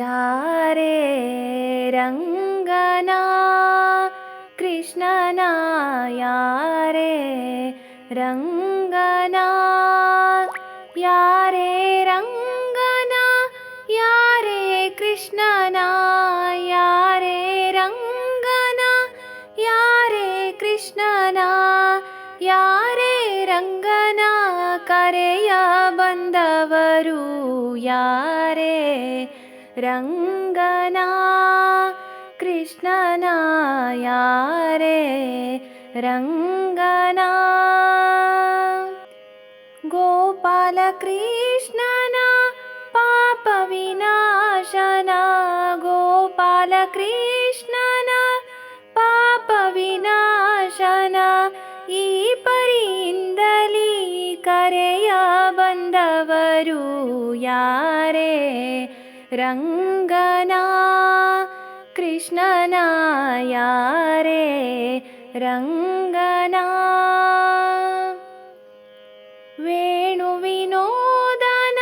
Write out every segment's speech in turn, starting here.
யாரே ரங்கனா कृष्णना यारे रङ्गना यारे रङ्गना यारे कृष्णना यारे रङ्गना यारे कृष्णना यारे रङ्गना करया बन्दवरु यारे रङ्गना कृष्ण ये रङ्गना। गोपृष्णना पापनाशन गोपालक पापविनाशन। ईपरि करयब रङ्गना कृष्णनाया रे रङ्गना। वेणुविनोदन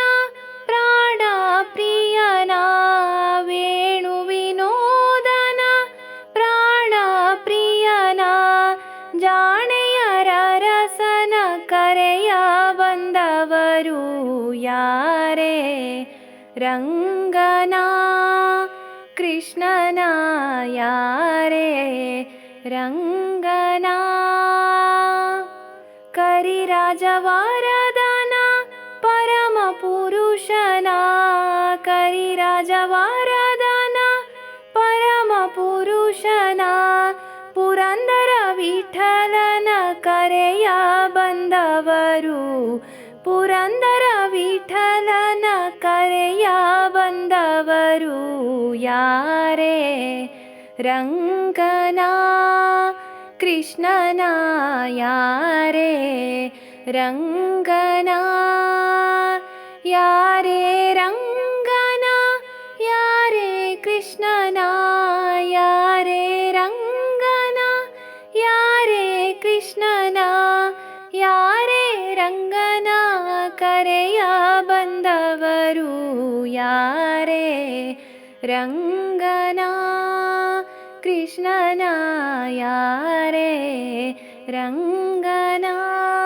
प्राणप्रियना। वेणुविनोदन प्राणप्रियना। जयरसन करया बवरुया रङ्गना कृष्णनाया रे रङ्गना। करि परमपुरुषना। वारदना परमपुरुषना। पुरुष न करि पुरन्दरविठलन करया बन्दवरु पुरन्दर विठल ङ्गना कृष्णना ये रङ्गनाङ्गना ये कृष्णना ये रङ्गना यारे कृष्णना यारे रङ्गना करया बवरु यारे रङ्गना कृष्णनाया रे रङ्गना।